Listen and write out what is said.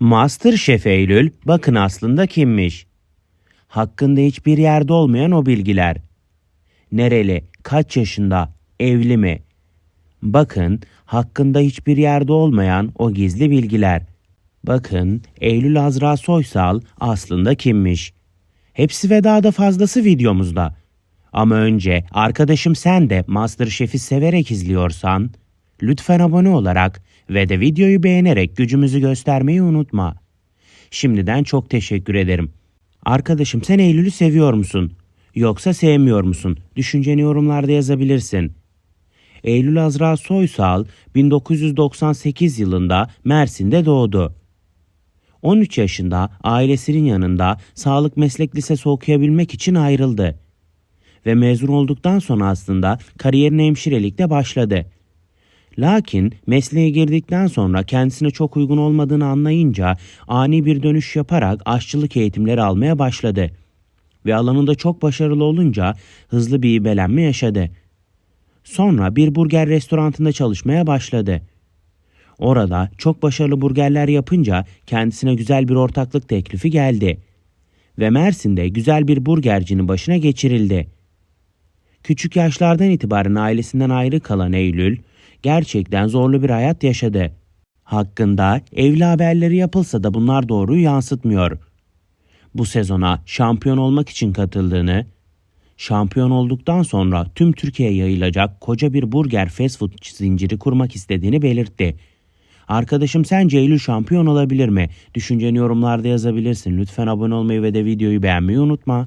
Masterchef Eylül bakın aslında kimmiş? Hakkında hiçbir yerde olmayan o bilgiler. Nereli, kaç yaşında, evli mi? Bakın hakkında hiçbir yerde olmayan o gizli bilgiler. Bakın Eylül Azra Soysal aslında kimmiş? Hepsi ve daha da fazlası videomuzda. Ama önce arkadaşım sen de Masterchef'i severek izliyorsan lütfen abone olarak ve de videoyu beğenerek gücümüzü göstermeyi unutma. Şimdiden çok teşekkür ederim. Arkadaşım sen Eylül'ü seviyor musun? Yoksa sevmiyor musun? Düşünceni yorumlarda yazabilirsin. Eylül Azra Soysal 1998 yılında Mersin'de doğdu. 13 yaşında ailesinin yanında sağlık meslek lisesi okuyabilmek için ayrıldı. Ve mezun olduktan sonra aslında kariyerine hemşirelikle başladı. Lakin mesleğe girdikten sonra kendisine çok uygun olmadığını anlayınca ani bir dönüş yaparak aşçılık eğitimleri almaya başladı. Ve alanında çok başarılı olunca hızlı bir ibelenme yaşadı. Sonra bir burger restorantında çalışmaya başladı. Orada çok başarılı burgerler yapınca kendisine güzel bir ortaklık teklifi geldi. Ve Mersin'de güzel bir burgercinin başına geçirildi. Küçük yaşlardan itibaren ailesinden ayrı kalan Eylül, gerçekten zorlu bir hayat yaşadı. Hakkında evli haberleri yapılsa da bunlar doğruyu yansıtmıyor. Bu sezona şampiyon olmak için katıldığını, şampiyon olduktan sonra tüm Türkiye'ye yayılacak koca bir burger fast food zinciri kurmak istediğini belirtti. Arkadaşım sence Eylül şampiyon olabilir mi? Düşünceni yorumlarda yazabilirsin. Lütfen abone olmayı ve de videoyu beğenmeyi unutma.